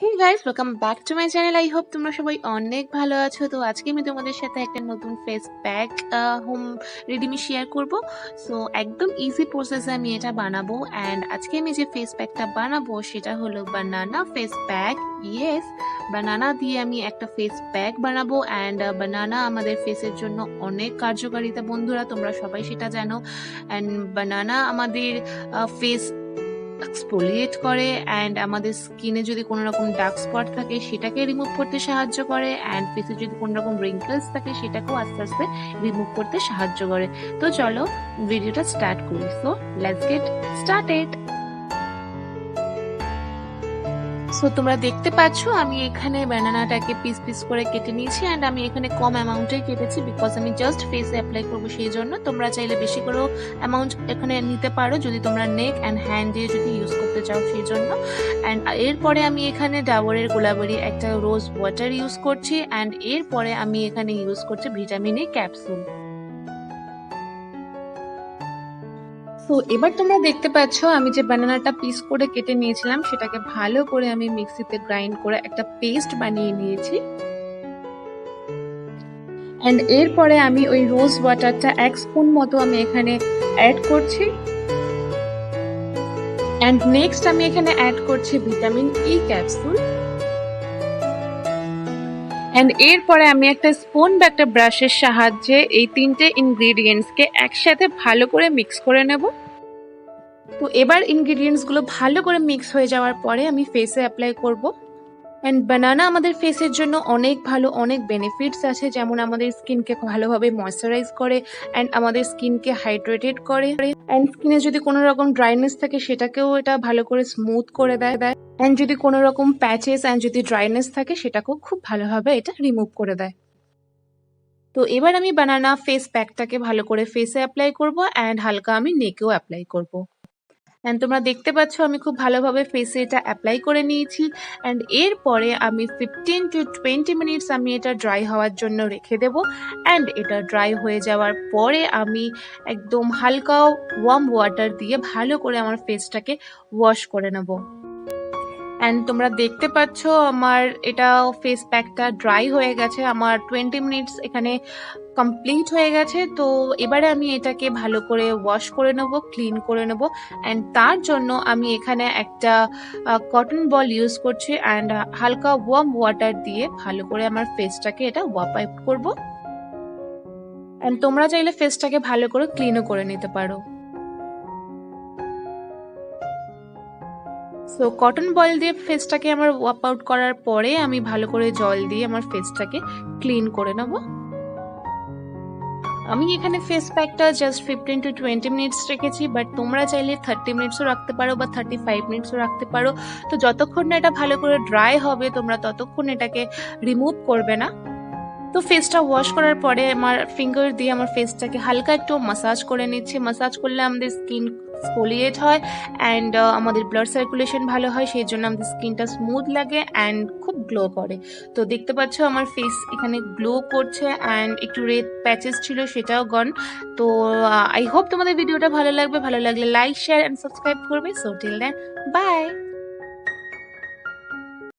Hey guys welcome back to my channel I hope তোমরা সবাই অনেক ভালো আছো। তো আজকে আমি তোমাদের সাথে একটা নতুন ফেস প্যাক হোম রেডিমি শেয়ার করব। সো একদম ইজি প্রসেসে আমি এটা বানাবো। অ্যান্ড আজকে আমি যে ফেস প্যাকটা বানাবো, সেটা হলো banana face pack yes banana দিয়ে আমি একটা ফেস প্যাক বানাবো। অ্যান্ড বানানা আমাদের ফেসের জন্য অনেক কার্যকারিতা। বন্ধুরা, তোমরা সবাই সেটা জানো। অ্যান্ড বানানা আমাদের ফেস এক্সফোলিয়েট করে অ্যান্ড আমাদের স্কিনে যদি কোনো রকম ডার্ক স্পট থাকে, সেটাকে রিমুভ করতে সাহায্য করে অ্যান্ড ফেসে যদি কোনো রকম রিঙ্কলস থাকে, সেটাকেও আস্তে আস্তে রিমুভ করতে সাহায্য করে। তো চলো ভিডিওটা স্টার্ট করি। So let's get started so তোমরা দেখতে পাচ্ছ, আমি এখানে ব্যানানাটাকে পিস পিস করে কেটে নিয়েছি অ্যান্ড আমি এখানে কম অ্যামাউন্টে কেটেছি বিকজ আমি জাস্ট ফেসে অ্যাপ্লাই করব সেই জন্য। তোমরা চাইলে বেশি করেও অ্যামাউন্ট এখানে নিতে পারো যদি তোমরা নেক অ্যান্ড হ্যান্ড দিয়ে যদি ইউজ করতে চাও সেই জন্য। অ্যান্ড এরপরে আমি এখানে ডাবরের গোলাবারি একটা রোজ ওয়াটার ইউজ করছি অ্যান্ড এরপরে আমি এখানে ইউজ করছি ভিটামিন এ ক্যাপসুল তো এবার তোমরা দেখতে পাচ্ছ, আমি যে বানানাটা পিস করে কেটে নিয়েছিলাম, সেটাকে ভালো করে আমি মিক্সিতে গ্রাইন্ড করে একটা পেস্ট বানিয়ে নিয়েছি। অ্যান্ড এরপরে আমি ওই রোজ ওয়াটারটা এক স্পুন মতো আমি এখানে অ্যাড করছি। অ্যান্ড নেক্সট আমি এখানে অ্যাড করছি ভিটামিন ই ক্যাপসুল অ্যান্ড এরপরে আমি একটা স্পুন বা একটা ব্রাশের সাহায্যে এই তিনটে ইনগ্রিডিয়েন্টসকে একসাথে ভালো করে মিক্স করে নেব। তো এবার ইনগ্রিডিয়েন্টসগুলো ভালো করে মিক্স হয়ে যাওয়ার পরে আমি ফেসে অ্যাপ্লাই করব। অ্যান্ড বানানা আমাদের ফেসের জন্য অনেক ভালো, অনেক বেনিফিটস আছে। যেমন আমাদের স্কিনকে ভালোভাবে ময়শ্চারাইজ করে অ্যান্ড আমাদের স্কিনকে হাইড্রেটেড করে। অ্যান্ড স্কিনে যদি কোনো রকম ড্রাইনেস থাকে, সেটাকেও এটা ভালো করে স্মুথ করে দেয়। দেয় অ্যান্ড যদি কোনো রকম প্যাচেস অ্যান্ড যদি ড্রাইনেস থাকে, সেটাকেও খুব ভালোভাবে এটা রিমুভ করে দেয়। তো এবার আমি বানানা ফেস প্যাকটাকে ভালো করে ফেসে অ্যাপ্লাই করব অ্যান্ড হালকা আমি নেকেও অ্যাপ্লাই করব। অ্যান্ড তোমরা দেখতে পাচ্ছ, আমি খুব ভালোভাবে ফেসে এটা অ্যাপ্লাই করে নিয়েছি। অ্যান্ড এরপরে আমি ফিফটিন টু টোয়েন্টি মিনিটস আমি এটা ড্রাই হওয়ার জন্য রেখে দেবো। অ্যান্ড এটা ড্রাই হয়ে যাওয়ার পরে আমি একদম হালকা ওয়ার্ম ওয়াটার দিয়ে ভালো করে আমার ফেসটাকে ওয়াশ করে নেব। অ্যান্ড তোমরা দেখতে পাচ্ছ আমার এটা ফেস প্যাকটা ড্রাই হয়ে গেছে। আমার টোয়েন্টি মিনিটস এখানে কমপ্লিট হয়ে গেছে। তো এবারে আমি এটাকে ভালো করে ওয়াশ করে নেব ক্লিন করে নেব। অ্যান্ড তার জন্য আমি এখানে একটা কটন বল ইউজ করছি। অ্যান্ড হালকা ওয়ার্ম ওয়াটার দিয়ে ভালো করে আমার ফেসটাকে এটা ওয়াপ আউট করব। অ্যান্ড তোমরা চাইলে ফেসটাকে ভালো করে ক্লিনও করে নিতে পারো। সো কটন বয়েল দিয়ে ফেসটাকে আমার ওয়াপ আউট করার পরে আমি ভালো করে জল দিয়ে আমার ফেসটাকে ক্লিন করে নেব। আমি এখানে ফেস প্যাকটা just fifteen to twenty minutes রেখেছি বাট তোমরা চাইলে থার্টি মিনিটসও রাখতে পারো বা থার্টি ফাইভ মিনিটসও রাখতে পারো। তো যতক্ষণ না এটা ভালো করে ড্রাই হবে, তোমরা ততক্ষণ এটাকে রিমুভ করবে না। তো ফেসটা ওয়াশ করার পরে আমার ফিঙ্গার দিয়ে আমার ফেসটাকে হালকা একটু মাসাজ করে নিচ্ছি। মাসাজ করলে আমাদের স্কিন স্পোলিয়েট হয় অ্যান্ড আমাদের ব্লাড সার্কুলেশন ভালো হয়, সেই জন্য আমাদের স্কিনটা স্মুথ লাগে অ্যান্ড খুব গ্লো করে। তো দেখতে পাচ্ছ আমার ফেস এখানে গ্লো করছে অ্যান্ড একটু রেড প্যাচেস ছিল, সেটাও গন তো আই হোপ তোমাদের ভিডিওটা ভালো লাগবে। ভালো লাগলে লাইক শেয়ার অ্যান্ড সাবস্ক্রাইব করবে। So till then bye